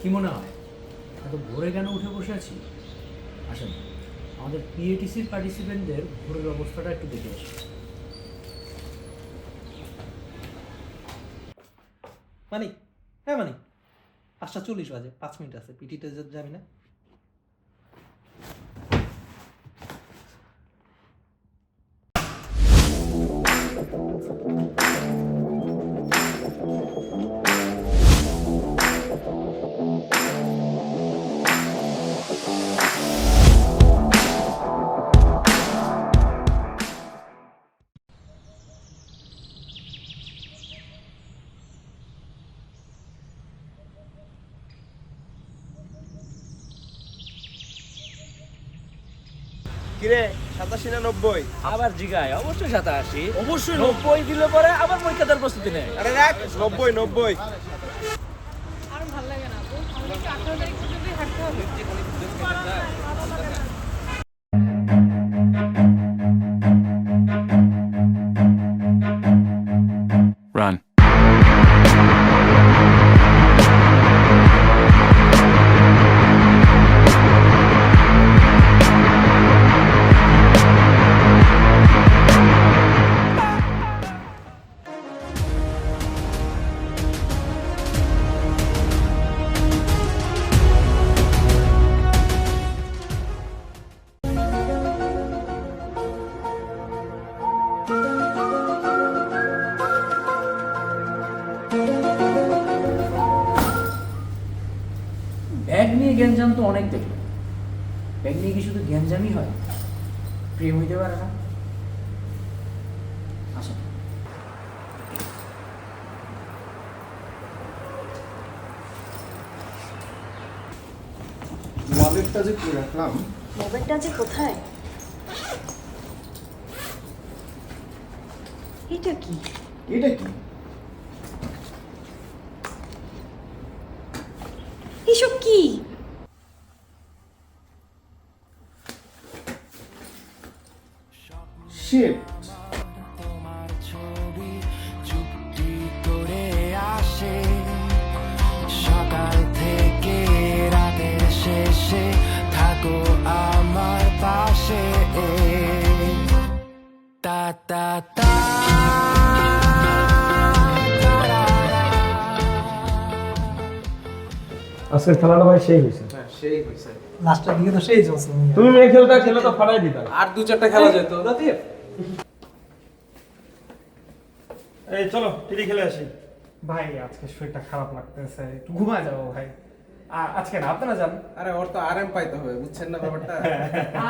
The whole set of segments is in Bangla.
কি মনে হয়? এত ভোরে কেন উঠে বসে আছি? আসেন, আমাদের পিএটিসির পার্টিসিপেন্টদের ভোরের অবস্থাটা একটু দেখে আসি। মানে হ্যাঁ মানে পাঁচটা চল্লিশ বাজে, পাঁচ মিনিট আছে পিটিতে যাবি না? কিরে সাতাশি না নব্বই? আবার জিগায় অবশ্যই সাতাশি। অবশ্যই নব্বই দিলে পরে আবার পরীক্ষা দেওয়ার প্রস্তুতি নেই আরে রাখ নব্বই নব্বই আর ভালো লাগে না আপু আঠারো তারিখ পর্যন্তই হাঁটতে হবে। অনেক দেখল ব্যাগ নিয়ে কি শুধু গ্যাঞ্জামই হয়? প্রেম হইতে পারে না। আসেন ওয়ালেটটা যে কি রাখলাম? মোবাইলটা যে কোথায়? এটা কি? এটা কি? আজকের খেলাটা ভাই সেই হয়েছে। হ্যাঁ সেই হয়েছে। লাস্টের দিকে তো সেই চলছে। তুমি এই খেলাটা খেলে তো ফাটাই দিতা আর দু চারটা খেলা যেত। এই চলো টিটি খেলে আসি। ভাই আজকে শরীরটা খারাপ লাগতেছে। একটু ঘুমায় যাব ভাই। আজকে না আপনারা যান। আরে ওর তো আরাম পাইতে হবে বুঝছেন না ব্যাপারটা?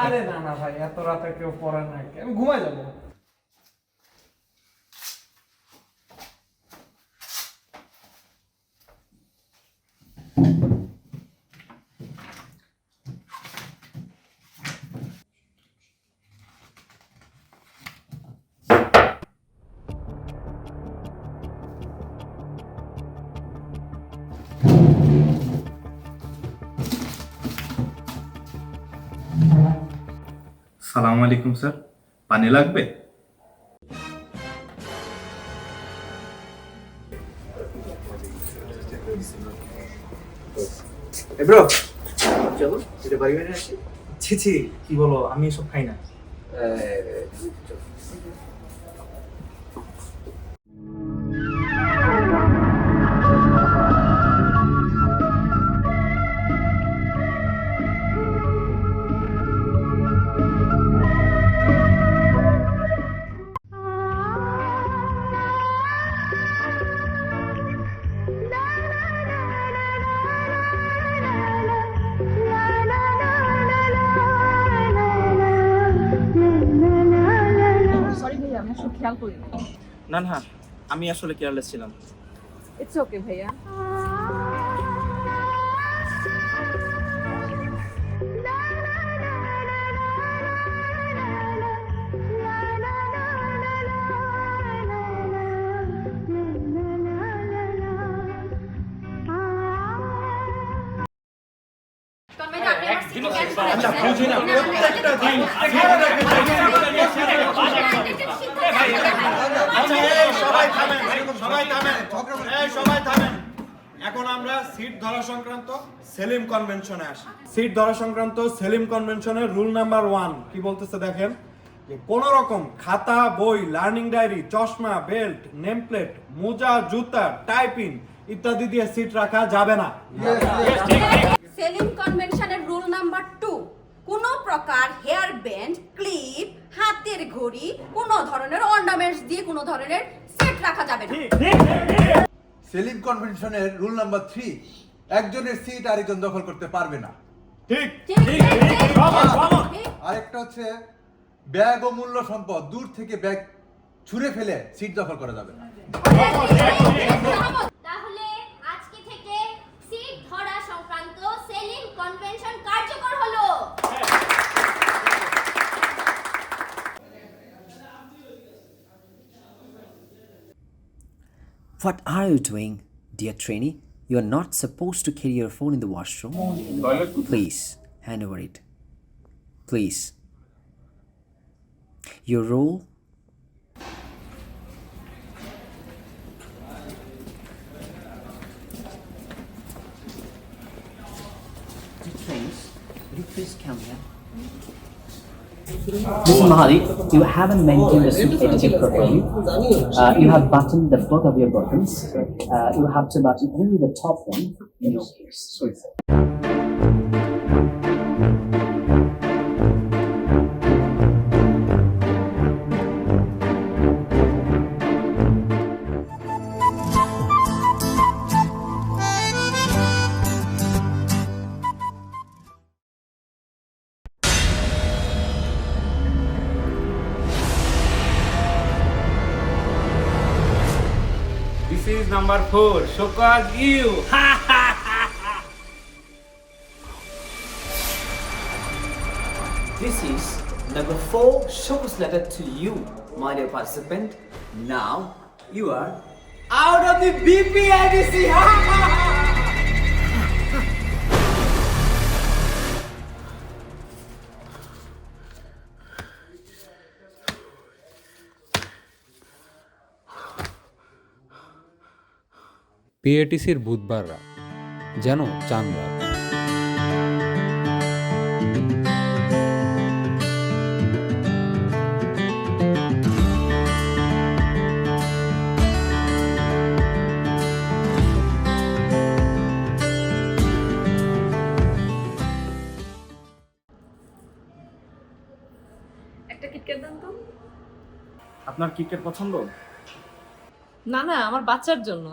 আরে না না ভাই এত রাতে কেউ পড়ে না। আমি ঘুমায় যাব। সালাম আলাইকুম স্যার। পানি লাগবে? ব্রো চলো। এটা বাড়ি বাড়ি ছি ছি কি বলো আমি সব খাই না। খেয়াল করিনি। না না আমি আসলে কেয়ারলেস ছিলাম। ইটস ওকে ভাইয়া। সিট ধরা সংক্রান্ত সেলিম কনভেনশনে আসি। সিট ধরা সংক্রান্ত সেলিম কনভেনশনের রুল নাম্বার ওয়ান কি বলতেছে দেখেন? যে কোন রকম খাতা বই লার্নিং ডায়েরি চশমা বেল্ট নেম প্লেট মোজা জুতা টাইপিং ইত্যাদি দিয়ে সিট রাখা যাবে না। সেলিম কনভেনশনের রুল নাম্বার টু কোনো প্রকার হেয়ার ব্যান্ড ক্লিপ হাতের ঘড়ি কোনো ধরনের অর্নামেন্টস দিয়ে কোনো ধরনের সেট রাখা যাবে না। সেলিম কনভেনশনের রুল নাম্বার থ্রি একজনের সিট আরেকজন দখল করতে পারবে না। ঠিক। আরেকটা হচ্ছে ব্যাগ ও মূল্য সম্পদ দূর থেকে ব্যাগ ছুঁড়ে ফেলে সিট দখল করা যাবে না। তাহলে আজকে থেকে সিট ধরা সংক্রান্ত সেলিং কনভেনশন কার্যকর হলো। What are you doing, dear trainee? You are not supposed to carry your phone in the washroom. Please, hand over it. Please. Your role? Trainees, would you please come here? Mr. Mahadi, you haven't maintained the suit etiquette properly. Uh, you have buttoned the both of your buttons. Uh, you have to button only the top one in your case. is number four. Shokaz you. This is number four show's letter to you, my dear participant. Now you are out of the BPIDC. পিএটিসির বুধবার রাত যেন চাঁদ রাত একটা কিটক্যাট দেন তো। আপনার ক্রিকেট পছন্দ? না না আমার বাচ্চার জন্য।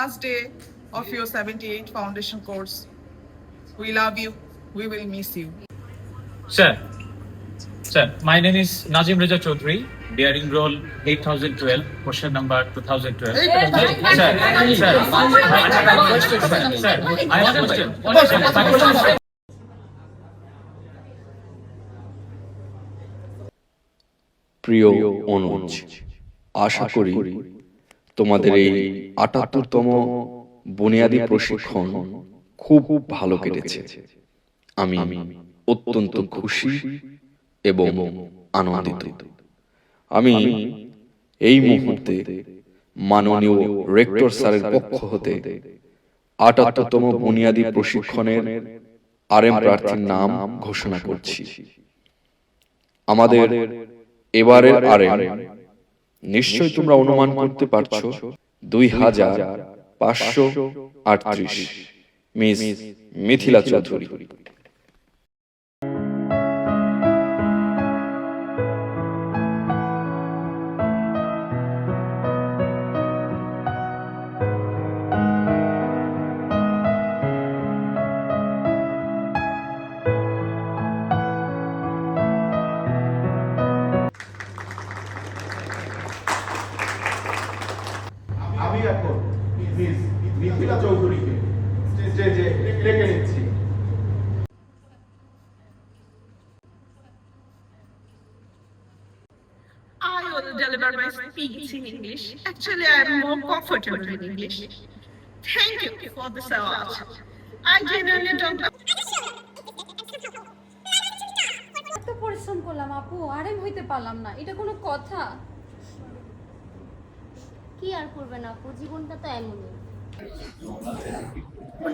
Last day of your 78 foundation course. We love you. We will miss you. Sir, sir, my name is Nazim Reza Chaudhary, Bearing role 8012, question number 2012. Sir, sir, sir, I have a question, sir. Sir, I have a question. My question is- প্রিয় অনুজ আশা করি তোমাদের এই আটাত্তরতম বুনিয়াদী প্রশিক্ষণ খুব ভালো কেটেছে। আমি অত্যন্ত খুশি এবং আনন্দিত। আমি এই মুহূর্তে মাননীয় রেক্টর স্যারের পক্ষ হতে আটাত্তরতম বুনিয়াদী প্রশিক্ষণের আরএম প্রার্থীর নাম ঘোষণা করছি। আমাদের এবারের আরএম। নিশ্চয় তোমরা অনুমান করতে পারছ দুই হাজার পাঁচশো আটত্রিশ মিস মিথিলা চৌধুরী। অঙ্কিতা চৌধুরীকে স্টেজে ডেকে নিচ্ছি I will deliver my speech in English. Actually, I am more comfortable in English. Thank you for this award. I genuinely don't. এত পরিশ্রম করলাম আপু আরে হইতে পারলাম না এটা কোনো কথা কি আর করবেন আপু জীবনটা তো এমনই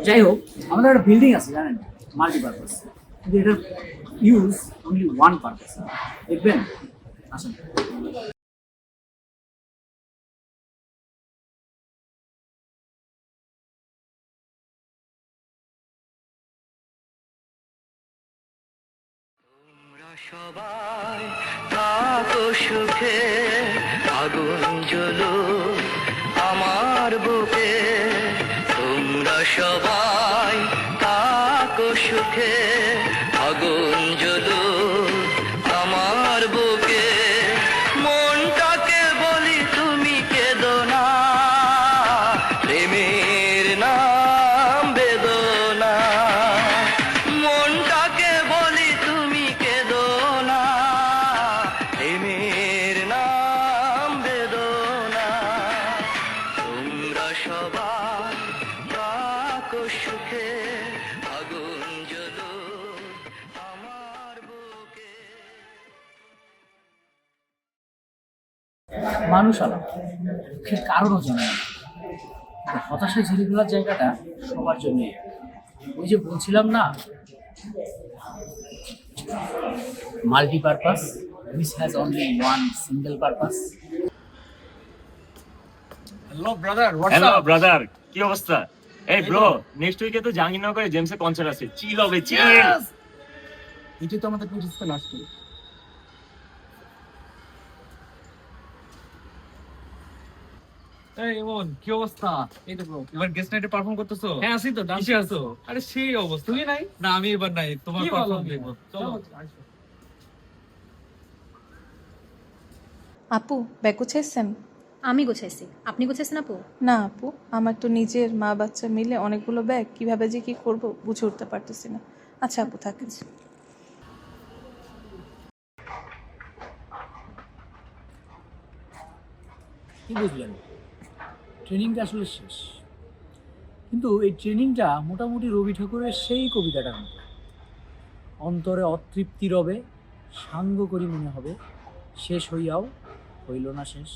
যাই হোক আমাদের একটা বিল্ডিং আছে জানেন? মাল্টিপারপাস কিন্তু এটার ইউজ অনলি ওয়ান পারপাস দেখবেন? আসুন। সবাই থাকো সুখে আগুন মানুষ আলাম সে কারোরও জানে হতাশায় ঝেড়ে ফেলার জায়গাটা সবার জন্য। ওই যে বলছিলাম না, multipurpose, which has only one single purpose hello brother hello brother কি অবস্থা? এই ব্রো নেক্সট উইকে তো জাহাঙ্গীরনগরে জেমসের কনসার্ট আছে। চিল হবে চিল এটাই তো আমাদের পিটিসতে লাস্ট এই ইমন কি অবস্থা? এই তো bro। এবার গেস্ট নাইটে পারফর্ম করতেছো? হ্যাঁ আসি তো ডান্স আছো? আরে সেই অবস্থা। তুমি নাই? না আমি এবার নাই তোমার? পারফর্ম দেখব চলো। আপু ব্যাগ গুছাইছেন আমি গোছাইছি। আপনি গোছাইছেন আপু? না আপু আমার তো নিজের মা বাচ্চা মিলে অনেকগুলো ব্যাগ কীভাবে যে কি করব বুঝে উঠতে পারতেছি না। আচ্ছা আপু থাকেন কি বুঝলেন? ট্রেনিংটা আসলে শেষ। কিন্তু এই ট্রেনিংটা মোটামুটি রবি ঠাকুরের সেই কবিতাটার মতো। অন্তরে অতৃপ্তি রবে সাঙ্গ করি মনে হবে শেষ হইয়াও হইল না শেষ।